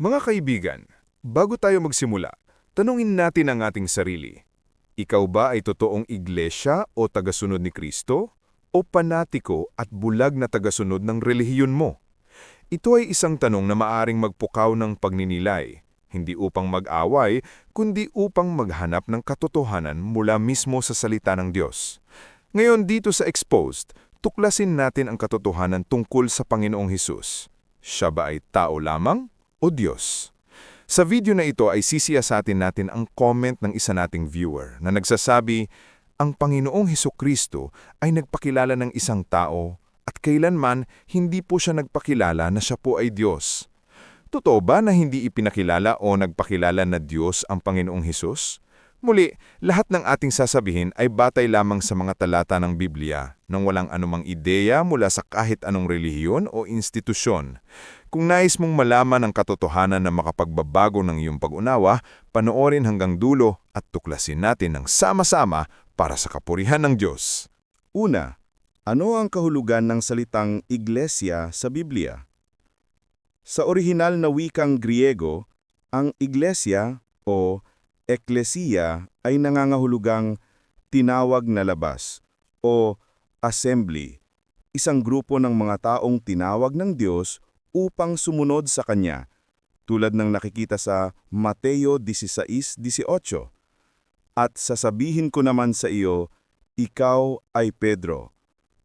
Mga kaibigan, bago tayo magsimula, tanungin natin ang ating sarili. Ikaw ba ay totoong iglesia o tagasunod ni Kristo? O panatiko at bulag na tagasunod ng relihiyon mo? Ito ay isang tanong na maaring magpukaw ng pagninilay, hindi upang mag-away, kundi upang maghanap ng katotohanan mula mismo sa salita ng Diyos. Ngayon dito sa Exposed, tuklasin natin ang katotohanan tungkol sa Panginoong Hesus. Siya ba ay tao lamang o Diyos? Sa video na ito ay sisiyasatin natin ang comment ng isa nating viewer na nagsasabi, ang Panginoong Heso Kristo ay nagpakilala ng isang tao at kailanman hindi po siya nagpakilala na siya po ay Diyos. Totoo ba na hindi ipinakilala o nagpakilala na Diyos ang Panginoong Hesus? Muli, lahat ng ating sasabihin ay batay lamang sa mga talata ng Biblia nang walang anumang ideya mula sa kahit anong relihiyon o institusyon. Kung nais mong malaman ang katotohanan na makapagbabago ng iyong pag-unawa, panoorin hanggang dulo at tuklasin natin ng sama-sama para sa kapurihan ng Diyos. Una, ano ang kahulugan ng salitang iglesia sa Biblia? Sa orihinal na wikang Griego, ang iglesia o eklesia ay nangangahulugang tinawag na labas o assembly, isang grupo ng mga taong tinawag ng Diyos upang sumunod sa Kanya, tulad ng nakikita sa Mateo 16.18. At sasabihin ko naman sa iyo, ikaw ay Pedro,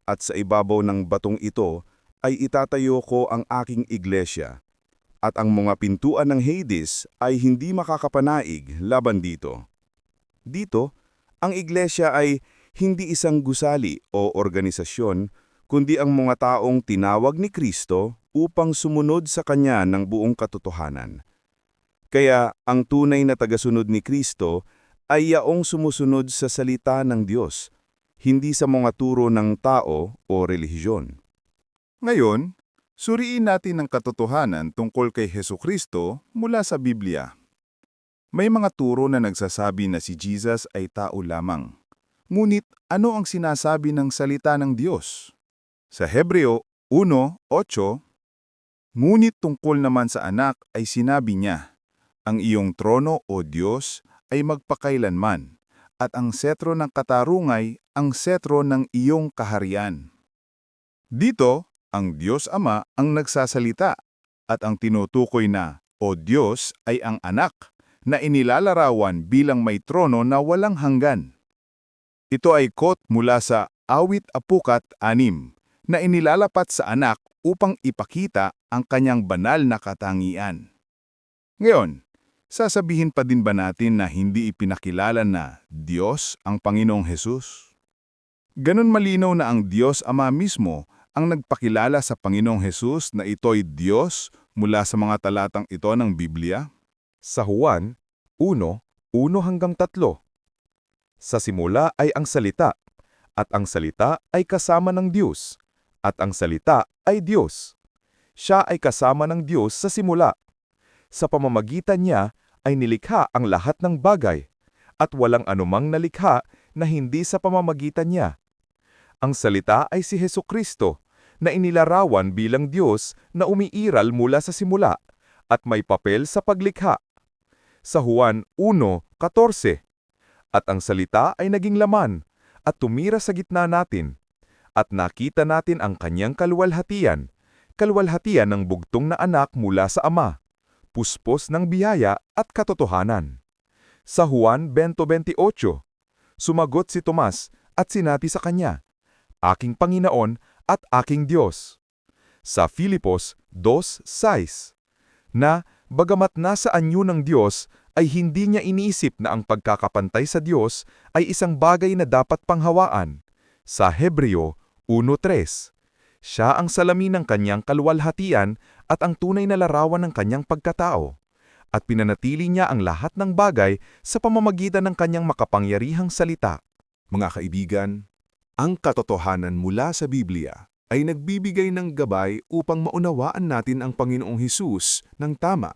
at sa ibabaw ng batong ito ay itatayo ko ang aking iglesia, at ang mga pintuan ng Hades ay hindi makakapanaig laban dito. Dito, ang iglesia ay hindi isang gusali o organisasyon, kundi ang mga taong tinawag ni Kristo upang sumunod sa Kanya ng buong katotohanan. Kaya ang tunay na tagasunod ni Kristo ay yaong sumusunod sa salita ng Diyos, hindi sa mga turo ng tao o relihiyon. Ngayon, suriin natin ang katotohanan tungkol kay Heso Kristo mula sa Biblia. May mga turo na nagsasabi na si Jesus ay tao lamang. Ngunit ano ang sinasabi ng salita ng Diyos? Sa Hebreo 1.8, Ngunit tungkol naman sa anak ay sinabi niya, Ang iyong trono o Diyos ay magpakailanman, at ang setro ng katarungay ang setro ng iyong kaharian. Dito, ang Diyos Ama ang nagsasalita at ang tinutukoy na o Diyos ay ang anak na inilalarawan bilang may trono na walang hanggan. Ito ay quote mula sa Awit Apukat 6 na inilalapat sa anak upang ipakita ang kanyang banal na katangian. Ngayon, sasabihin pa din ba natin na hindi ipinakilala na Diyos ang Panginoong Hesus? Ganon malinaw na ang Diyos Ama mismo ang nagpakilala sa Panginoong Hesus na ito'y Diyos mula sa mga talatang ito ng Biblia? Sa Juan 1, 1 hanggang 3. Sa simula ay ang salita, at ang salita ay kasama ng Diyos, at ang salita ay Diyos. Siya ay kasama ng Diyos sa simula. Sa pamamagitan niya ay nilikha ang lahat ng bagay, at walang anumang nalikha na hindi sa pamamagitan niya. Ang salita ay si Heso Kristo, na inilarawan bilang Diyos na umiiral mula sa simula, at may papel sa paglikha. Sa Juan 1.14 At ang salita ay naging laman, at tumira sa gitna natin, at nakita natin ang kanyang kaluwalhatian, kaluwalhatian ng bugtong na anak mula sa Ama, puspos ng biyaya at katotohanan. Sa Juan 20.28, sumagot si Tomas at sinati sa kanya, Aking Panginoon at aking Diyos. Sa Filipos 2.6, na bagamat nasa anyo ng Diyos ay hindi niya iniisip na ang pagkakapantay sa Diyos ay isang bagay na dapat panghawaan. Sa Hebreo 1.3, siya ang salamin ng kanyang kaluwalhatian at ang tunay na larawan ng kanyang pagkatao. At pinanatili niya ang lahat ng bagay sa pamamagitan ng kanyang makapangyarihang salita. Mga kaibigan, ang katotohanan mula sa Biblia ay nagbibigay ng gabay upang maunawaan natin ang Panginoong Hesus ng tama.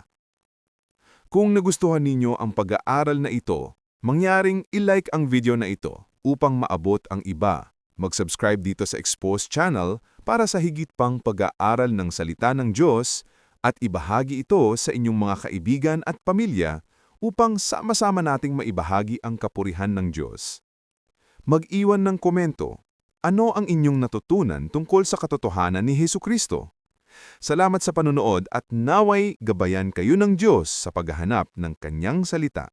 Kung nagustuhan ninyo ang pag-aaral na ito, mangyaring ilike ang video na ito upang maabot ang iba. Mag-subscribe dito sa Expose channel para sa higit pang pag-aaral ng salita ng Diyos at ibahagi ito sa inyong mga kaibigan at pamilya upang sama-sama nating maibahagi ang kapurihan ng Diyos. Mag-iwan ng komento. Ano ang inyong natutunan tungkol sa katotohanan ni Hesu Kristo? Salamat sa panunood at naway gabayan kayo ng Diyos sa paghahanap ng kanyang salita.